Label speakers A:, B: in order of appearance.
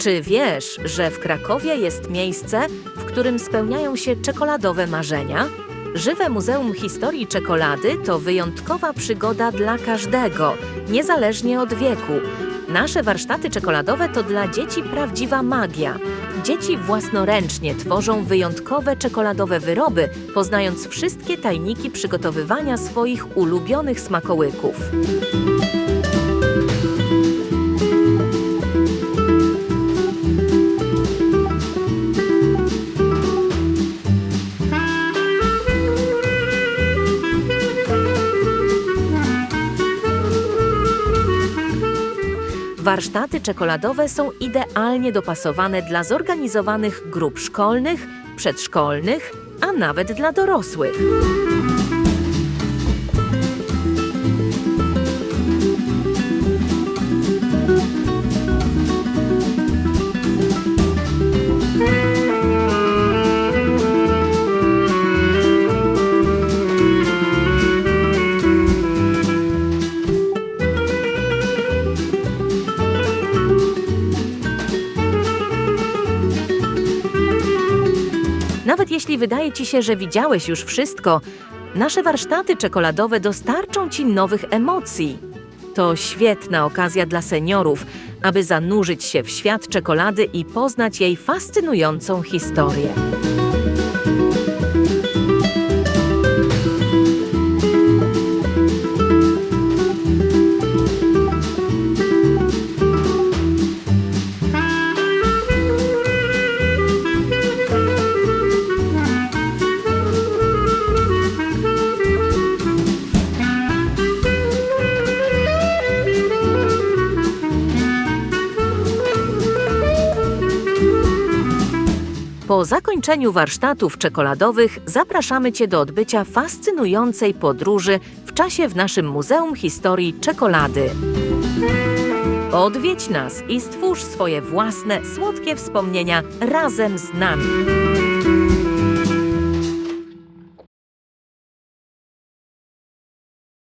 A: Czy wiesz, że w Krakowie jest miejsce, w którym spełniają się czekoladowe marzenia? Żywe Muzeum Historii Czekolady to wyjątkowa przygoda dla każdego, niezależnie od wieku. Nasze warsztaty czekoladowe to dla dzieci prawdziwa magia. Dzieci własnoręcznie tworzą wyjątkowe czekoladowe wyroby, poznając wszystkie tajniki przygotowywania swoich ulubionych smakołyków. Warsztaty czekoladowe są idealnie dopasowane dla zorganizowanych grup szkolnych, przedszkolnych, a nawet dla dorosłych. Nawet jeśli wydaje ci się, że widziałeś już wszystko, nasze warsztaty czekoladowe dostarczą ci nowych emocji. To świetna okazja dla seniorów, aby zanurzyć się w świat czekolady i poznać jej fascynującą historię. Po zakończeniu warsztatów czekoladowych zapraszamy Cię do odbycia fascynującej podróży w czasie w naszym Muzeum Historii Czekolady. Odwiedź nas i stwórz swoje własne, słodkie wspomnienia razem z nami.